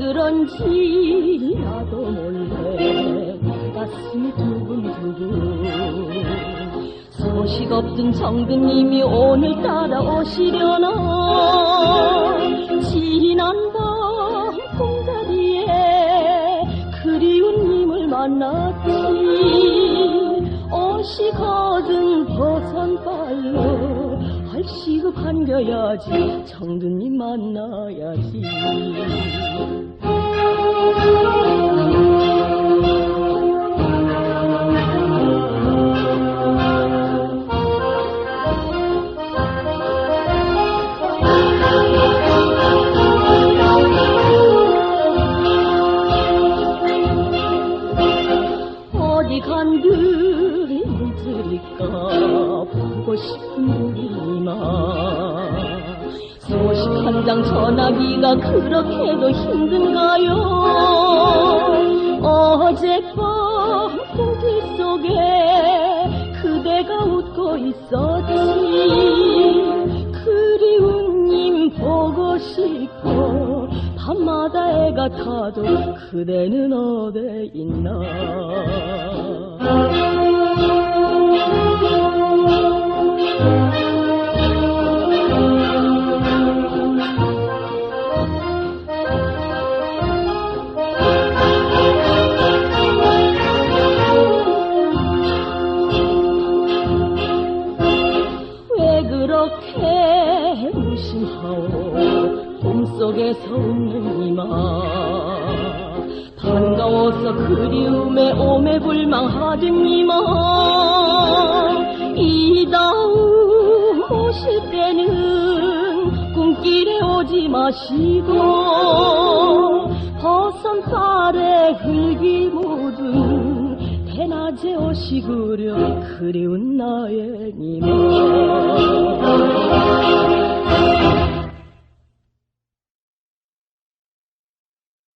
그런지 나도 몰래 가슴이 두근두근. 소식 없던 정근님이 오늘따라 오시려나? 지난밤 공자리에 그리운 님을 만났지. 오시거든 벗어빨로 할 시급 반겨야지 정근님 만나야지. 간들이 물들일까 보고 싶은 우리마 소식 한 장 전하기가 그렇게도 힘든가요 어젯밤 꿈길 속에 그대가 웃고 있었지 그리운 님 보고 싶고 밤마다 애가 타도 그대는 어디 있나 왜 그렇게 무심하오. 꿈속에서 웃는 이마. 반가워서 그리움에 오매불망하던 이마. 이다음 오실 때는 꿈길에 오지 마시고 버선 발에 흙이 묻은 대낮에 오시구려 그리운 나의 님아